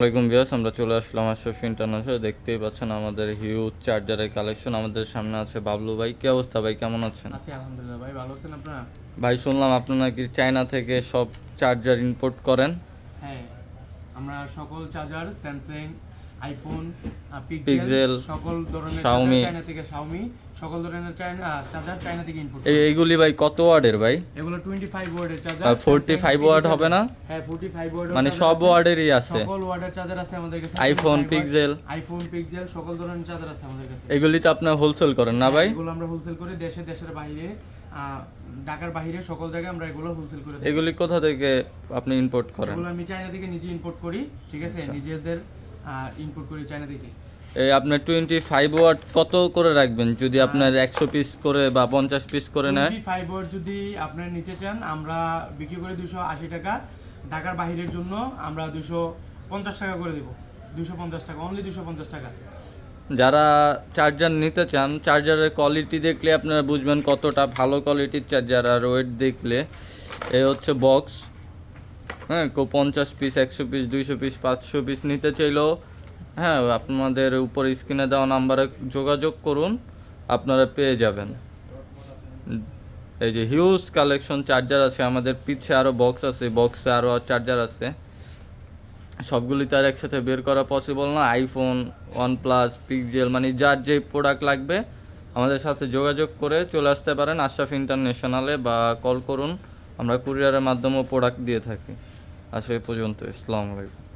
ওয়ালাইকুম বিয়াস আমরা চলে আসলাম আশরফ ইন্টারন্যাশনাল। দেখতেই পাচ্ছেন আমাদের হিউজ চার্জারের কালেকশন আমাদের সামনে আছে। বাবলু ভাই কি অবস্থা ভাই? কেমন আছেন? আছি আলহামদুলিল্লাহ ভাই ভালো আছেন আপনারা? ভাই শুনলাম আপনারা নাকি চায়না থেকে সব চার্জার ইম্পোর্ট করেন। হ্যাঁ আমরা সকল charger Samsung iPhone Pixel, Pixel সকল ধরনের চার্জার চায়না থেকে শাওমি সকল ধরনের চায়না চার্জার চায়না থেকে ইনপুট এই এইগুলি ভাই কত ওয়ার্ডের ভাই? এগুলো 25 ওয়াটের চার্জার 45 ওয়াট হবে না? হ্যাঁ 45 ওয়াট মানে সব ওয়ার্ডেরই আছে। সকল ওয়াটের চার্জার আছে আমাদের কাছে। IPhone, 25 watt, Pixel। IPhone Pixel সকল ধরনের চার্জার আছে আমাদের কাছে। এগুলি তো আপনার হোলসেল করেন না ভাই? এগুলো আমরা হোলসেল করে। দেশে দেশের বাইরে ঢাকার বাইরে সকল জায়গায় আমরা এগুলো হোলসেল করে এগুলি কোথা থেকে আপনি ইম্পোর্ট করেন? এগুলো আমি চায়না থেকে নিজে ইম্পোর্ট করি ঠিক আছে? আচ্ছা। নিজেদের ইম্পোর্ট করি চায়না থেকে। আপনার টোয়েন্টি ফাইভ ওয়াট কত করে রাখবেন? যদি আপনার একশো পিস করে বা পঞ্চাশ পিস করে নেয়? ফাইভ ওয়াট যদি আপনারা নিতে চান আমরা বিক্রি করে দুশো আশি টাকা। ঢাকার বাহিরের জন্য আমরা দুশো পঞ্চাশ টাকা করে দেবো। দুশো পঞ্চাশ টাকা অনলি দুশো পঞ্চাশ টাকা। যারা চার্জার নিতে চান চার্জারের কোয়ালিটি দেখলে আপনারা বুঝবেন কতটা ভালো কোয়ালিটির চার্জার আর ওয়েট দেখলে। এ হচ্ছে বক্স হ্যাঁ কেউ পঞ্চাশ পিস একশো পিস দুইশো পিস পাঁচশো পিস নিতে চাইলেও হ্যাঁ আপনাদের উপর স্ক্রিনে দেওয়া নাম্বারে যোগাযোগ করুন, আপনারা পেয়ে যাবেন। এই যে হিউজ কালেকশন চার্জার আছে, আমাদের পিছে আরও বক্স আছে বক্সে আরও চার্জার আছে। সবগুলি তো আর একসাথে বের করা পসিবল না আইফোন ওয়ানপ্লাস পিকজেল মানে যার যে প্রোডাক্ট লাগবে, আমাদের সাথে যোগাযোগ করে চলে আসতে পারেন আশরাফ ইন্টারন্যাশনালে বা কল করুন, আমরা কুরিয়ারের মাধ্যমেও প্রোডাক্ট দিয়ে থাকি। এই পর্যন্ত আসসালামু আলাইকুম।